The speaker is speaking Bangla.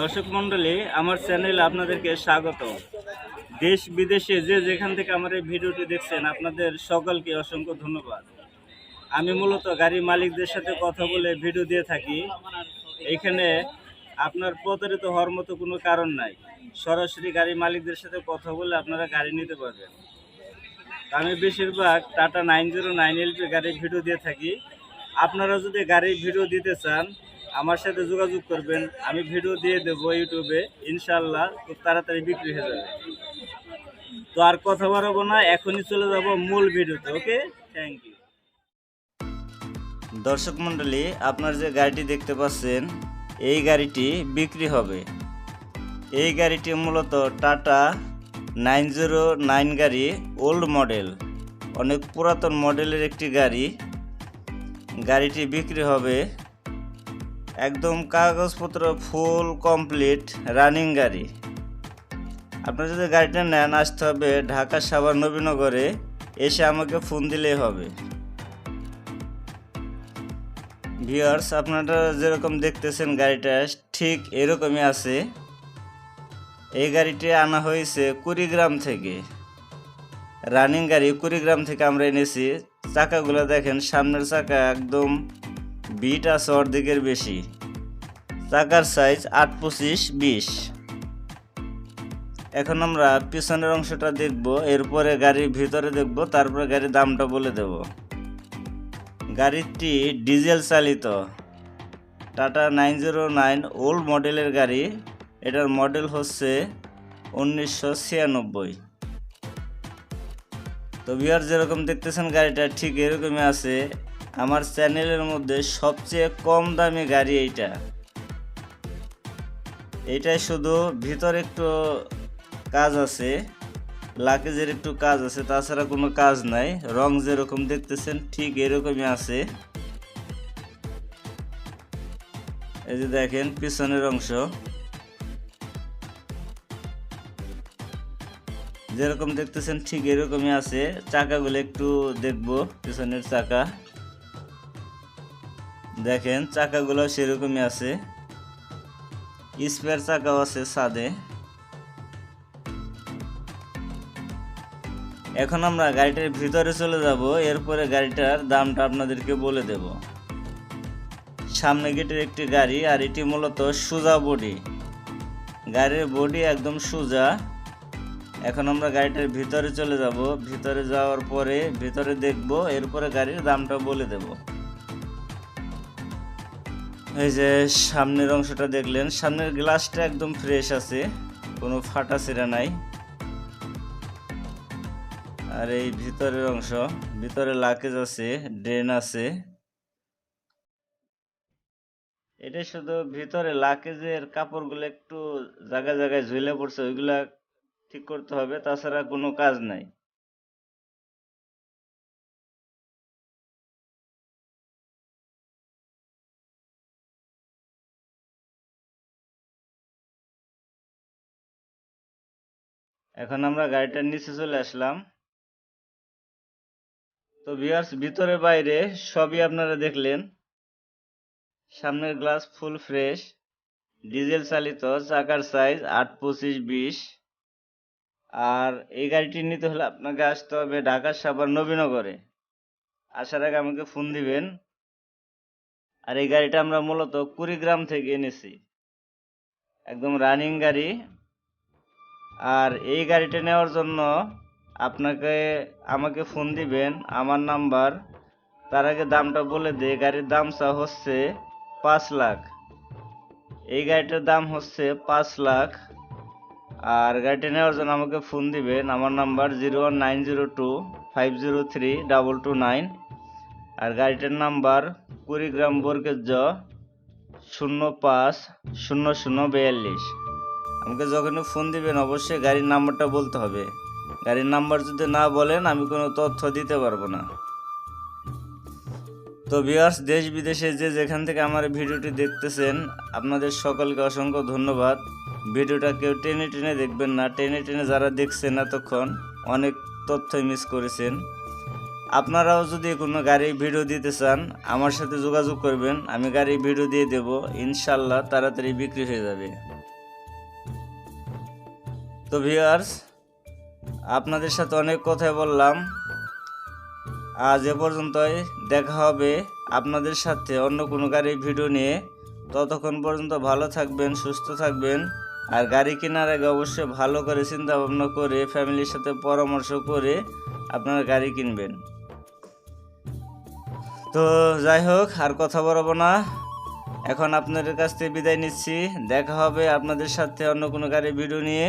দর্শক মণ্ডলী, আমার চ্যানেলে আপনাদেরকে স্বাগত। দেশ বিদেশে যে যেখান থেকে আমার এই ভিডিওটি দেখছেন, আপনাদের সকলকে অসংখ্য ধন্যবাদ। আমি মূলত গাড়ি মালিকদের সাথে কথা বলে ভিডিও দিয়ে থাকি। এখানে আপনার প্রতারিত হওয়ার মতো কোনো কারণ নাই। সরাসরি গাড়ি মালিকদের সাথে কথা বলে আপনারা গাড়ি নিতে পারবেন। আমি বেশিরভাগ Tata nine zero nine LP গাড়ির ভিডিও দিয়ে থাকি। আপনারা যদি গাড়ির ভিডিও দিতে চান আমার সাথে যোগাযোগ করবেন, আমি ভিডিও দিয়ে দেবো ইউটিউবে ইনশাল্লাহ খুব তাড়াতাড়ি বিক্রি হয়ে যাবে। তো আর কথা বাড়াবো না, এখনই চলে যাব মূল ভিডিওতে ওকে? থ্যাংক ইউ দর্শক মণ্ডলী, আপনার যে গাড়িটি দেখতে পাচ্ছেন, এই গাড়িটি বিক্রি হবে। এই গাড়িটি মূলত টাটা নাইন জিরো নাইন গাড়ি ওল্ড মডেল অনেক পুরাতন মডেলের একটি গাড়ি। গাড়িটি বিক্রি হবে একদম কাগজপত্র ফুল কমপ্লিট রানিং গাড়ি। আপনারা যদি গাড়িটা নেন, আসতে হবে ঢাকা সাভার নবীনগরে, এসে আমাকে ফোন দিলেই হবে। ভিউয়ার্স, আপনারা যেরকম দেখতেছেন গাড়িটা, ঠিক এরকমই আছে। এই গাড়িটি আনা হয়েছে কুড়িগ্রাম থেকে। রানিং গাড়ি কুড়িগ্রাম থেকে আমরা এনেছি। চাকাগুলো দেখেন, সামনের চাকা একদম বিট আছে অর্ধেকের বেশি। চাকার সাইজ আট পঁচিশ, বিশ। এখন আমরা পিছনের অংশটা দেখব, এরপরে গাড়ির ভিতরে দেখব, তারপরে গাড়ির দামটা বলে দেব। গাড়িটি ডিজেল চালিত। Tata nine zero nine old মডেলের গাড়ি। এটার মডেল হচ্ছে উনিশশো ছিয়ানব্বই। তো বিহার যেরকম দেখতেছেন, গাড়িটা ঠিক এরকমই আছে। আমার চ্যানেলের মধ্যে সবচেয়ে কম দামি গাড়ি এইটা। এইটাই শুধু ভিতরে একটু কাজ আছে লাকেজের একটু কাজ আছে, তাছাড়া কোনো কাজ নাই। রং যেরকম দেখতেছেন, ঠিক এরকমই আছে। এই যে দেখেন, পিছনের অংশ। যেরকম দেখতেছেন, ঠিক এরকমই আছে। চাকাগুলো একটু দেখব, পিছনের চাকা। দেখেন, চাকাগুলো সেরকমই আছে। স্পেয়ার চাকাও আছে সাদে এখন আমরা গাড়িটার ভিতরে চলে যাব, এরপরে গাড়িটার দামটা আপনাদেরকে বলে দেব। সামনে গেটের একটি গাড়ি, আর এটি মূলত সোজা বডি। গাড়ির বডি একদম সোজা। এখন আমরা গাড়িটার ভিতরে চলে যাব। ভিতরে যাওয়ার পরে ভিতরে দেখব, এরপরে গাড়ির দামটা বলে দেব। এই যে সামনের অংশটা দেখলেন, সামনের গ্লাসটা একদম ফ্রেশ আছে, কোনো ফাটা ছিঁড়া নাই। আর এই ভিতরের অংশ, ভিতরে লাকেজ আছে ড্রেন আছে। এটা শুধু ভিতরে লাকেজের কাপড়গুলো একটু জায়গায় জায়গায় ঝুলে পড়ছে, ওইগুলা ঠিক করতে হবে, তাছাড়া কোনো কাজ নাই। এখন আমরা গাড়িটার নিচে চলে আসলাম। তো ভিউয়ার্স ভিতরে বাইরে সবই আপনারা দেখলেন। সামনের গ্লাস ফুল ফ্রেশ ডিজেল চালিত, চাকার সাইজ আট পঁচিশ বিশ। আর এই গাড়িটি নিতে হলে আপনাকে আসতে হবে ঢাকার সাভার নবীনগরে। আসার আগে আমাকে ফোন দিবেন। আর এই গাড়িটা আমরা মূলত কুড়িগ্রাম থেকে এনেছি। একদম রানিং গাড়ি। আর এই গাড়িটা নেওয়ার জন্য আপনাকে, আমাকে ফোন দিবেন, আমার নাম্বার তার আগে দামটা বলে দে, গাড়ির দাম চা হচ্ছে পাঁচ লাখ। এই গাড়িটার দাম হচ্ছে পাঁচ লাখ। আর গাড়িটা নেওয়ার জন্য আমাকে ফোন দিবেন, আমার number zero one nine zero two five zero three double two nine আর গাড়িটার নাম্বার কুড়িগ্রাম বরকেজ শূন্য পাঁচ শূন্য শূন্য বিয়াল্লিশ। আমাকে যখনই ফোন দিবেন, অবশ্যই গাড়ির নাম্বারটা বলতে হবে। গাড়ির নাম্বার যদি না বলেন, আমি কোনো তথ্য দিতে পারব না। তো ভিউয়ার্স দেশ বিদেশে যে যেখান থেকে আমার ভিডিওটি দেখতেছেন, আপনাদের সকলকে অসংখ্য ধন্যবাদ। ভিডিওটা কেউ টেনে টেনে দেখবেন না। টেনে টেনে যারা দেখছেন এতক্ষণ, অনেক তথ্যই মিস করেছেন। আপনারাও যদি কোনো গাড়ি ভিডিও দিতে চান, আমার সাথে যোগাযোগ করবেন। আমি গাড়ি ভিডিও দিয়ে দেব। ইনশাল্লাহ তাড়াতাড়ি বিক্রি হয়ে যাবে। তো ভিউয়ার্স, আপনাদের সাথে অনেক কথাই বললাম। আজ এ পর্যন্তই, দেখা হবে আপনাদের সাথে অন্য কোনো গাড়ির ভিডিও নিয়ে। ততক্ষণ পর্যন্ত ভালো থাকবেন, সুস্থ থাকবেন। আর গাড়ি কেনার আগে অবশ্যই ভালো করে চিন্তা ভাবনা করে, ফ্যামিলির সাথে পরামর্শ করে আপনারা গাড়ি কিনবেন। তো যাই হোক, আর কথা বলব না। এখন আপনাদের কাছ থেকে বিদায় নিচ্ছি। দেখা হবে আপনাদের সাথে অন্য কোনো গাড়ির ভিডিও নিয়ে।